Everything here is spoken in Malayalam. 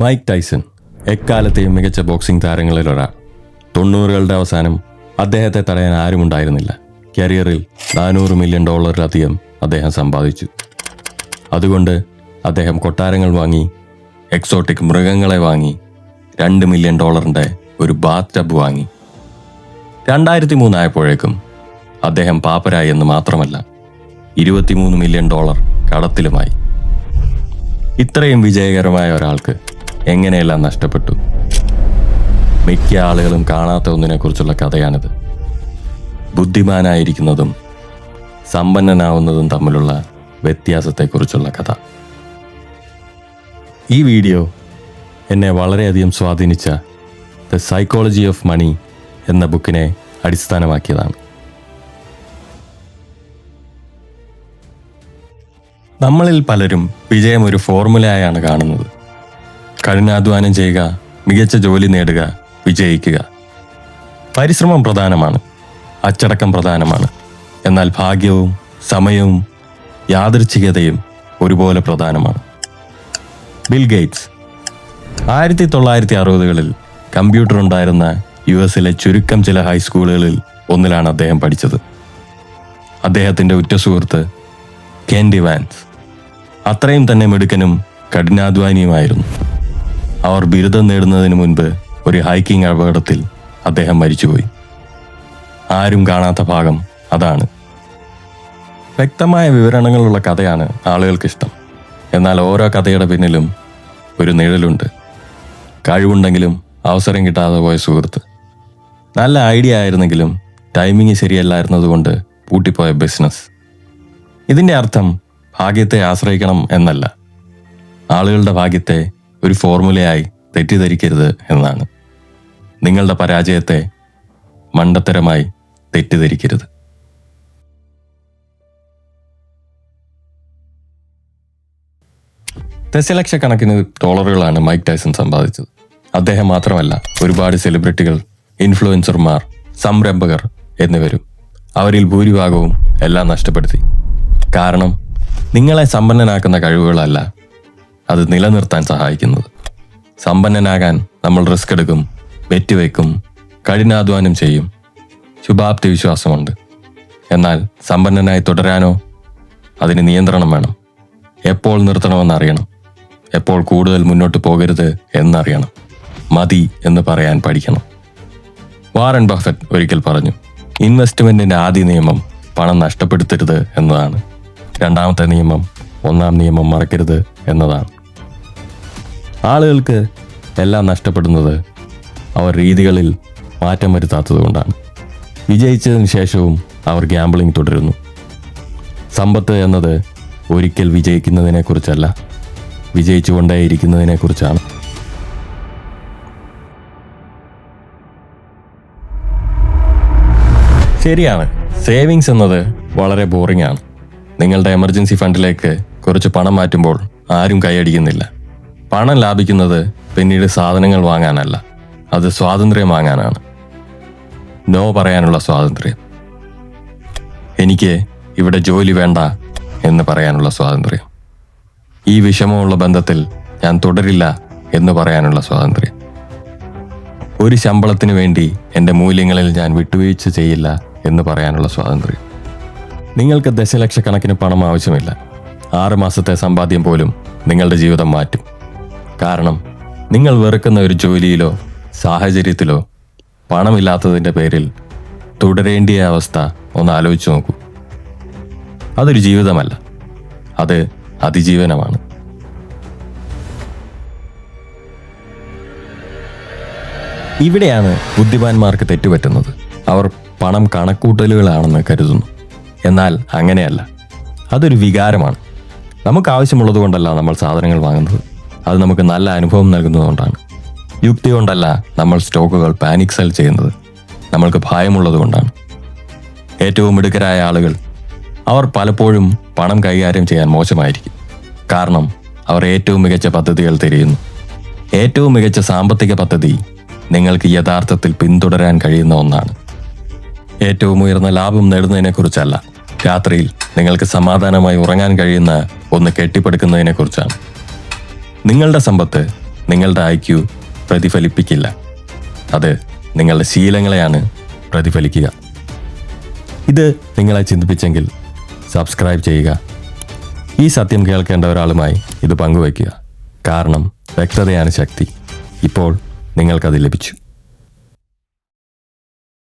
മൈക്ക് ടൈസൺ എക്കാലത്തെയും മികച്ച ബോക്സിംഗ് താരങ്ങളിൽ ഒരാൾ തൊണ്ണൂറുകളുടെ അവസാനം അദ്ദേഹത്തെ തടയാൻ ആരുമുണ്ടായിരുന്നില്ല. കരിയറിൽ നാനൂറ് മില്യൺ ഡോളറിലധികം അദ്ദേഹം സമ്പാദിച്ചു. അതുകൊണ്ട് അദ്ദേഹം കൊട്ടാരങ്ങൾ വാങ്ങി എക്സോട്ടിക് മൃഗങ്ങളെ വാങ്ങി രണ്ട് മില്യൺ ഡോളറിന്റെ ഒരു ബാത്ത് ടബ് വാങ്ങി. രണ്ടായിരത്തി മൂന്നായപ്പോഴേക്കും അദ്ദേഹം പാപ്പരായി എന്ന് മാത്രമല്ല ഇരുപത്തിമൂന്ന് മില്യൺ ഡോളർ കടത്തിലുമായി. ഇത്രയും വിജയകരമായ ഒരാൾക്ക് എങ്ങനെയെല്ലാം നഷ്ടപ്പെട്ടു? മിക്ക ആളുകളും കാണാത്ത ഒന്നിനെക്കുറിച്ചുള്ള കഥയാണിത്. ബുദ്ധിമാനായിരിക്കുന്നതും സമ്പന്നനാവുന്നതും തമ്മിലുള്ള വ്യത്യാസത്തെക്കുറിച്ചുള്ള കഥ. ഈ വീഡിയോ എന്നെ വളരെയധികം സ്വാധീനിച്ച ദ സൈക്കോളജി ഓഫ് മണി എന്ന ബുക്കിനെ അടിസ്ഥാനമാക്കിയതാണ്. നമ്മളിൽ പലരും വിജയം ഒരു ഫോർമുലയായാണ് കാണുന്നത്. കഠിനാധ്വാനം ചെയ്യുക മികച്ച ജോലി നേടുക വിജയിക്കുക. പരിശ്രമം പ്രധാനമാണ് അച്ചടക്കം പ്രധാനമാണ്. എന്നാൽ ഭാഗ്യവും സമയവും യാദൃച്ഛികതയും ഒരുപോലെ പ്രധാനമാണ്. Bill Gates. ആയിരത്തി തൊള്ളായിരത്തി അറുപതുകളിൽ കമ്പ്യൂട്ടർ ഉണ്ടായിരുന്ന യു എസിലെ ചുരുക്കം ചില ഹൈസ്കൂളുകളിൽ ഒന്നിലാണ് അദ്ദേഹം പഠിച്ചത്. അദ്ദേഹത്തിന്റെ ഉറ്റ സുഹൃത്ത് കെൻഡി വാൻസ്. അത്രയും തന്നെ മിടുക്കനും കഠിനാധ്വാനിയുമായിരുന്നു. അവർ ബിരുദം നേടുന്നതിന് മുൻപ് ഒരു ഹൈക്കിംഗ് അപകടത്തിൽ അദ്ദേഹം മരിച്ചുപോയി. ആരും കാണാത്ത ഭാഗം അതാണ്. വ്യക്തമായ വിവരണങ്ങളുള്ള കഥയാണ് ആളുകൾക്കിഷ്ടം. എന്നാൽ ഓരോ കഥയുടെ പിന്നിലും ഒരു നിഴലുണ്ട്. കഴിവുണ്ടെങ്കിലും അവസരം കിട്ടാതെ പോയ സുഹൃത്ത്. നല്ല ഐഡിയ ആയിരുന്നെങ്കിലും ടൈമിങ് ശരിയല്ലായിരുന്നതുകൊണ്ട് പൂട്ടിപ്പോയ ബിസിനസ്. ഇതിന്റെ അർത്ഥം ഭാഗ്യത്തെ ആശ്രയിക്കണം എന്നല്ല. ആളുകളുടെ ഭാഗ്യത്തെ ഒരു ഫോർമുലയായി തെറ്റിദ്ധരിക്കരുത് എന്നാണ്. നിങ്ങളുടെ പരാജയത്തെ മണ്ടത്തരമായി തെറ്റിദ്ധരിക്കരുത്. ദശലക്ഷക്കണക്കിന് ഡോളറുകളാണ് മൈക്ക് ടൈസൺ സമ്പാദിച്ചത്. അദ്ദേഹം മാത്രമല്ല ഒരുപാട് സെലിബ്രിറ്റികൾ ഇൻഫ്ലുവൻസർമാർ സംരംഭകർ എന്നിവരും അവരിൽ ഭൂരിഭാഗവും എല്ലാം നഷ്ടപ്പെടുത്തി. കാരണം നിങ്ങളെ സമ്പന്നനാക്കുന്ന കഴിവുകളല്ല അത് നിലനിർത്താൻ സഹായിക്കുന്നത്. സമ്പന്നനാകാൻ നമ്മൾ റിസ്ക് എടുക്കും വെറ്റിവെക്കും കഠിനാധ്വാനം ചെയ്യും. ശുഭാപ്തി വിശ്വാസമുണ്ട്. എന്നാൽ സമ്പന്നനായി തുടരാനോ അതിന് നിയന്ത്രണം വേണം. എപ്പോൾ നിർത്തണമെന്നറിയണം എപ്പോൾ കൂടുതൽ മുന്നോട്ട് പോകരുത് എന്നറിയണം. മതി എന്ന് പറയാൻ പഠിക്കണം. വാറൻ ബഫറ്റ് ഒരിക്കൽ പറഞ്ഞു ഇൻവെസ്റ്റ്മെന്റിന്റെ ആദ്യ നിയമം പണം നഷ്ടപ്പെടുത്തരുത് എന്നതാണ്. രണ്ടാമത്തെ നിയമം ഒന്നാം നിയമം മറക്കരുത് എന്നതാണ്. ആളുകൾക്ക് എല്ലാം നഷ്ടപ്പെടുന്നത് അവർ രീതികളിൽ മാറ്റം വരുത്താത്തതുകൊണ്ടാണ് വിജയിച്ചതിന് ശേഷവും അവർ ഗ്യാമ്പിളിംഗ് തുടരുന്നു. സമ്പത്ത് എന്നത് ഒരിക്കൽ വിജയിക്കുന്നതിനെക്കുറിച്ചല്ല വിജയിച്ചുകൊണ്ടേയിരിക്കുന്നതിനെക്കുറിച്ചാണ്. ശരിയാണ് സേവിങ്സ് എന്നത് വളരെ ബോറിംഗ് ആണ്. നിങ്ങളുടെ എമർജൻസി ഫണ്ടിലേക്ക് കുറച്ച് പണം മാറ്റുമ്പോൾ ആരും കൈയടിക്കുന്നില്ല. പണം ലാഭിക്കുന്നത് പിന്നീട് സാധനങ്ങൾ വാങ്ങാനല്ല. അത് സ്വാതന്ത്ര്യം വാങ്ങാനാണ്. നോ പറയാനുള്ള സ്വാതന്ത്ര്യം. എനിക്ക് ഇവിടെ ജോലി വേണ്ട എന്ന് പറയാനുള്ള സ്വാതന്ത്ര്യം. ഈ വിഷമമുള്ള ബന്ധത്തിൽ ഞാൻ തുടരില്ല എന്ന് പറയാനുള്ള സ്വാതന്ത്ര്യം. ഒരു ശമ്പളത്തിന് വേണ്ടി എന്റെ മൂല്യങ്ങളിൽ ഞാൻ വിട്ടുവീഴ്ച ചെയ്യില്ല എന്ന് പറയാനുള്ള സ്വാതന്ത്ര്യം. നിങ്ങൾക്ക് ദശലക്ഷക്കണക്കിന് പണം ആവശ്യമില്ല. ആറ് മാസത്തെ സമ്പാദ്യം പോലും നിങ്ങളുടെ ജീവിതം മാറ്റും. കാരണം നിങ്ങൾ വെറുക്കുന്ന ഒരു ജോലിയിലോ സാഹചര്യത്തിലോ പണമില്ലാത്തതിന്റെ പേരിൽ തുടരേണ്ടിയ അവസ്ഥ ഒന്ന് ആലോചിച്ച് നോക്കൂ. അതൊരു ജീവിതമല്ല. അത് അതിജീവനമാണ്. ഇവിടെയാണ് ബുദ്ധിമാന്മാർക്ക് തെറ്റുപറ്റുന്നത്. അവർ പണം കണക്കൂട്ടലുകളാണെന്ന് കരുതുന്നു. എന്നാൽ അങ്ങനെയല്ല. അതൊരു വികാരമാണ്. നമുക്ക് ആവശ്യമുള്ളത് കൊണ്ടല്ല നമ്മൾ സാധനങ്ങൾ വാങ്ങുന്നത്. അത് നമുക്ക് നല്ല അനുഭവം നൽകുന്നതുകൊണ്ടാണ്. യുക്തി കൊണ്ടല്ല നമ്മൾ സ്റ്റോക്കുകൾ പാനിക് സെൽ ചെയ്യുന്നത്. നമ്മൾക്ക് ഭയമുള്ളതുകൊണ്ടാണ് ഏറ്റവും മിടുക്കരായ ആളുകൾ അവർ പലപ്പോഴും പണം കൈകാര്യം ചെയ്യാൻ മോശമായിരിക്കും. കാരണം അവർ ഏറ്റവും മികച്ച പദ്ധതികൾ തിരയുന്നു. ഏറ്റവും മികച്ച സാമ്പത്തിക പദ്ധതി നിങ്ങൾക്ക് യഥാർത്ഥത്തിൽ പിന്തുടരാൻ കഴിയുന്ന ഒന്നാണ്. ഏറ്റവും ഉയർന്ന ലാഭം നേടുന്നതിനെക്കുറിച്ചല്ല രാത്രിയിൽ നിങ്ങൾക്ക് സമാധാനമായി ഉറങ്ങാൻ കഴിയുന്ന ഒന്ന് കെട്ടിപ്പടുക്കുന്നതിനെക്കുറിച്ചാണ്. നിങ്ങളുടെ സമ്പത്ത് നിങ്ങളുടെ ഐക്യു പ്രതിഫലിപ്പിക്കില്ല. അത് നിങ്ങളുടെ ശീലങ്ങളെയാണ് പ്രതിഫലിക്കുക. ഇത് നിങ്ങളെ ചിന്തിപ്പിച്ചെങ്കിൽ സബ്സ്ക്രൈബ് ചെയ്യുക. ഈ സത്യം കേൾക്കേണ്ട ഒരാളുമായി ഇത് പങ്കുവയ്ക്കുക. കാരണം വ്യക്തതയാണ് ശക്തി. ഇപ്പോൾ നിങ്ങൾക്കത് ലഭിച്ചു.